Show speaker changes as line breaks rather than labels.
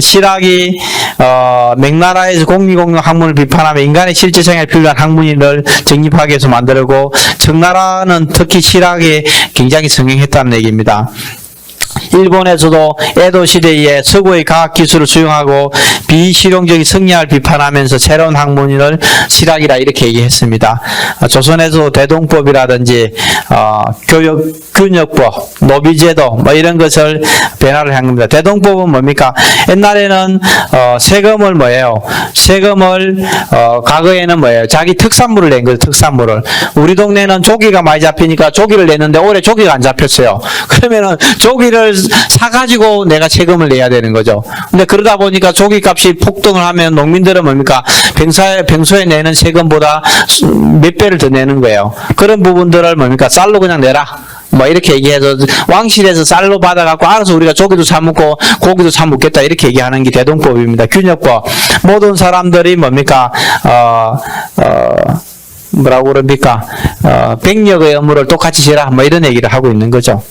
실학이 어, 맥나라에서 공미공룡 학문을 비판하며 인간의 실제 생활에 필요한 학문을 정립하기 위해서 만들고 청나라는 특히 실학에 굉장히 성행했다는 얘기입니다. 일본에서도 에도 시대에 서구의 과학 기술을 수용하고 비실용적인 성리학을 비판하면서 새로운 학문을 실학이라 이렇게 얘기했습니다. 어, 조선에서 대동법이라든지 어, 교육 균역법, 노비제도 뭐 이런 것을 변화를 한 겁니다. 대동법은 뭡니까? 옛날에는 어, 세금을 뭐예요? 세금을 어, 과거에는 뭐예요? 자기 특산물을 낸 거예요. 특산물을. 우리 동네는 조기가 많이 잡히니까 조기를 냈는데 올해 조기가 안 잡혔어요. 그러면은 조기를 사가지고 내가 세금을 내야 되는 거죠. 근데 그러다 보니까 조기 값이 폭등을 하면 농민들은 뭡니까? 병사에, 병소에 내는 세금보다 수- 몇 배를 더 내는 거예요. 그런 부분들을 뭡니까? 쌀로 그냥 내라. 뭐 이렇게 얘기해서 왕실에서 쌀로 받아갖고 알아서 우리가 조기도 사 먹고 고기도 사 먹겠다 이렇게 얘기하는 게 대동법입니다. 균역법. 모든 사람들이 뭡니까? 어, 어, 뭐라고 그럽니까? 어, 백력의 업무를 똑같이 지라 뭐 이런 얘기를 하고 있는 거죠.